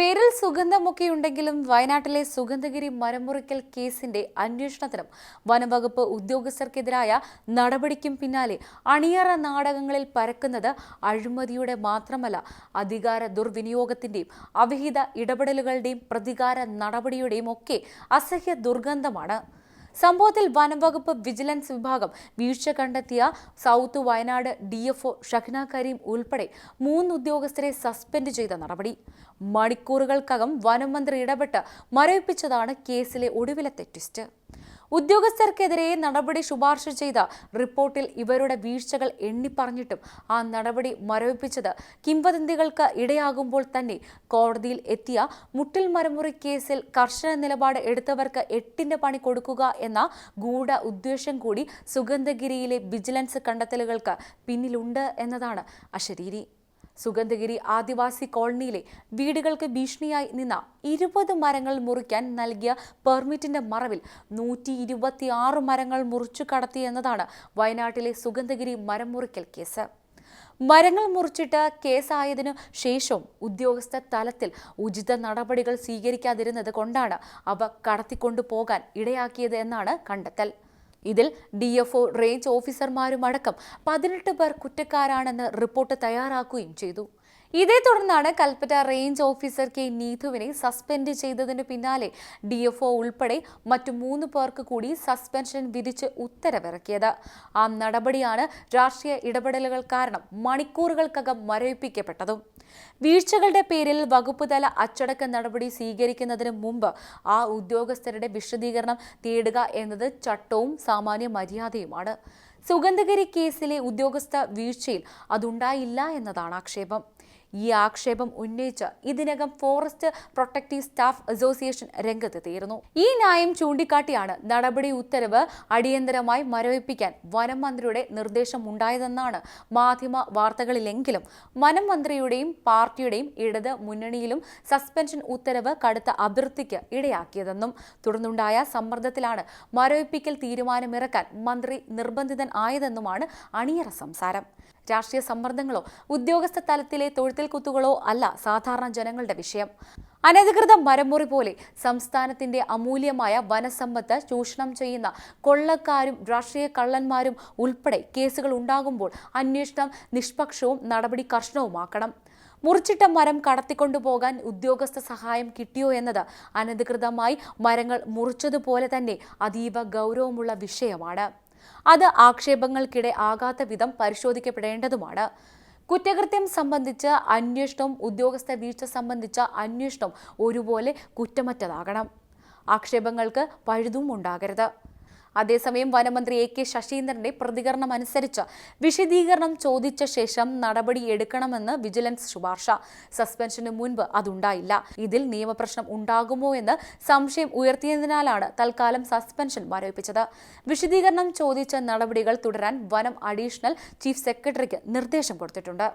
പേരിൽ സുഗന്ധമൊക്കെ ഉണ്ടെങ്കിലും വയനാട്ടിലെ സുഗന്ധഗിരി മരമുറിക്കൽ കേസിന്റെ അന്വേഷണത്തിനും വനംവകുപ്പ് ഉദ്യോഗസ്ഥർക്കെതിരായ നടപടിക്കും പിന്നാലെ അണിയറ നാടകങ്ങളിൽ പരക്കുന്നത് അഴിമതിയുടെ മാത്രമല്ല അധികാര ദുർവിനിയോഗത്തിന്റെയും അവിഹിത ഇടപെടലുകളുടെയും പ്രതികാര നടപടിയുടെയും ഒക്കെ അസഹ്യ ദുർഗന്ധമാണ് സംഭവത്തിൽ വനംവകുപ്പ് വിജിലൻസ് വിഭാഗം വീഴ്ച കണ്ടെത്തിയ south Wayanad D F O Shahna Kareem ഉൾപ്പെടെ മൂന്ന് ഉദ്യോഗസ്ഥരെ സസ്പെൻഡ് ചെയ്ത നടപടി. മണിക്കൂറുകൾക്കകം വനം മന്ത്രി ഇടപെട്ട് മരവിപ്പിച്ചതാണ് കേസിലെ ഒടുവിലത്തെ ട്വിസ്റ്റ്. ഉദ്യോഗസ്ഥർക്കെതിരെ നടപടി ശുപാർശ ചെയ്ത റിപ്പോർട്ടിൽ ഇവരുടെ വീഴ്ചകൾ എണ്ണിപ്പറഞ്ഞിട്ടും ആ നടപടി മരവിപ്പിച്ചത് കിംവദന്തികൾക്ക് ഇടയാകുമ്പോൾ തന്നെ കോടതിയിൽ എത്തിയ മുട്ടിൽ മരമുറി കേസിൽ കർശന നിലപാട് എടുത്തവർക്ക് എട്ടിന്റെ പണി കൊടുക്കുക എന്ന ഗൂഢ ഉദ്ദേശം കൂടി സുഗന്ധഗിരിയിലെ വിജിലൻസ് കണ്ടെത്തലുകൾക്ക് പിന്നിലുണ്ട് എന്നതാണ് അശരീരി. സുഗന്ധഗിരി ആദിവാസി കോളനിയിലെ വീടുകൾക്ക് ഭീഷണിയായി നിന്ന ഇരുപത് മരങ്ങൾ മുറിക്കാൻ നൽകിയ പെർമിറ്റിന്റെ മറവിൽ നൂറ്റി ഇരുപത്തിയാറ് മരങ്ങൾ മുറിച്ചു കടത്തിയെന്നതാണ് വയനാട്ടിലെ സുഗന്ധഗിരി മരം മുറിക്കൽ കേസ്. മരങ്ങൾ മുറിച്ചിട്ട് കേസായതിനു ശേഷവും ഉദ്യോഗസ്ഥ തലത്തിൽ ഉചിത നടപടികൾ സ്വീകരിക്കാതിരുന്നത് കൊണ്ടാണ് അവ കടത്തിക്കൊണ്ടു പോകാൻ ഇടയാക്കിയത് എന്നാണ് കണ്ടെത്തൽ. ഇതിൽ ഡി എഫ് ഒ റേഞ്ച് ഓഫീസർമാരുമടക്കം പതിനെട്ട് പേർ കുറ്റക്കാരാണെന്ന് റിപ്പോർട്ട് തയ്യാറാക്കുകയും ചെയ്തു. ഇതേ തുടർന്നാണ് കൽപ്പറ്റ റേഞ്ച് ഓഫീസർ കെ നീതുവിനെ സസ്പെൻഡ് ചെയ്തതിന് പിന്നാലെ ഡി എഫ് ഒ ഉൾപ്പെടെ മറ്റു മൂന്ന് പേർക്ക് കൂടി സസ്പെൻഷൻ വിധിച്ച് ഉത്തരവിറക്കിയത്. ആ നടപടിയാണ് രാഷ്ട്രീയ ഇടപെടലുകൾ കാരണം മണിക്കൂറുകൾക്കകം മരവിപ്പിക്കപ്പെട്ടതും. വീഴ്ചകളുടെ പേരിൽ വകുപ്പ് തല അച്ചടക്ക നടപടി സ്വീകരിക്കുന്നതിന് മുമ്പ് ആ ഉദ്യോഗസ്ഥരുടെ വിശദീകരണം തേടുക എന്നത് ചട്ടവും സാമാന്യ മര്യാദയുമാണ്. സുഗന്ധഗിരി കേസിലെ ഉദ്യോഗസ്ഥ വീഴ്ചയിൽ അതുണ്ടായില്ല എന്നതാണ് ആക്ഷേപം. ഈ ആക്ഷേപം ഉന്നയിച്ച് ഇതിനകം ഫോറസ്റ്റ് പ്രൊട്ടക്റ്റീവ് സ്റ്റാഫ് അസോസിയേഷൻ രംഗത്തെത്തിയിരുന്നു. ഈ ന്യായം ചൂണ്ടിക്കാട്ടിയാണ് നടപടി ഉത്തരവ് അടിയന്തരമായി മരവിപ്പിക്കാൻ വനം മന്ത്രിയുടെ നിർദ്ദേശം ഉണ്ടായതെന്നാണ് മാധ്യമ വാർത്തകളിലെങ്കിലും വനം മന്ത്രിയുടെയും പാർട്ടിയുടെയും ഇടത് മുന്നണിയിലും സസ്പെൻഷൻ ഉത്തരവ് കടുത്ത അതിർത്തിക്ക് ഇടയാക്കിയതെന്നും തുടർന്നുണ്ടായ സമ്മർദ്ദത്തിലാണ് മരവിപ്പിക്കൽ തീരുമാനമിറക്കാൻ മന്ത്രി നിർബന്ധിതൻ ആയതെന്നുമാണ് അണിയറ സംസാരം. രാഷ്ട്രീയ സമ്മർദ്ദങ്ങളോ ഉദ്യോഗസ്ഥ തലത്തിലെ തൊഴുത്തിൽ കുത്തുകളോ അല്ല സാധാരണ ജനങ്ങളുടെ വിഷയം. അനധികൃത മരമുറി പോലെ സംസ്ഥാനത്തിന്റെ അമൂല്യമായ വനസമ്പത്ത് ചൂഷണം ചെയ്യുന്ന കൊള്ളക്കാരും രാഷ്ട്രീയ കള്ളന്മാരും ഉൾപ്പെടെ കേസുകൾ ഉണ്ടാകുമ്പോൾ അന്വേഷണം നിഷ്പക്ഷവും നടപടി കർശനവുമാക്കണം മുറിച്ചിട്ട മരം കടത്തിക്കൊണ്ടുപോകാൻ ഉദ്യോഗസ്ഥ സഹായം കിട്ടിയോ എന്നത് അനധികൃതമായി മരങ്ങൾ മുറിച്ചതുപോലെ തന്നെ അതീവ ഗൗരവമുള്ള വിഷയമാണ്. അത് ആക്ഷേപങ്ങൾക്കിടെ ആകാത്ത വിധം പരിശോധിക്കപ്പെടേണ്ടതുമാണ്. കുറ്റകൃത്യം സംബന്ധിച്ച അന്വേഷണവും ഉദ്യോഗസ്ഥ വീഴ്ച സംബന്ധിച്ച അന്വേഷണം ഒരുപോലെ കുറ്റമറ്റതാകണം. ആക്ഷേപങ്ങൾക്ക് പഴുതും ഉണ്ടാകരുത്. അതേസമയം വനമന്ത്രി എ കെ ശശീന്ദ്രന്റെ പ്രതികരണം അനുസരിച്ച് വിശദീകരണം ചോദിച്ച ശേഷം നടപടി എടുക്കണമെന്ന് വിജിലൻസ് ശുപാർശ. സസ്പെൻഷന് മുൻപ് അതുണ്ടായില്ല. ഇതിൽ നിയമപ്രശ്നം ഉണ്ടാകുമോ എന്ന് സംശയം ഉയർത്തിയതിനാലാണ് തൽക്കാലം സസ്പെൻഷൻ മരവിപ്പിച്ചത്. വിശദീകരണം ചോദിച്ച നടപടികൾ തുടരാൻ വനം അഡീഷണൽ ചീഫ് സെക്രട്ടറിക്ക് നിർദ്ദേശം കൊടുത്തിട്ടുണ്ട്.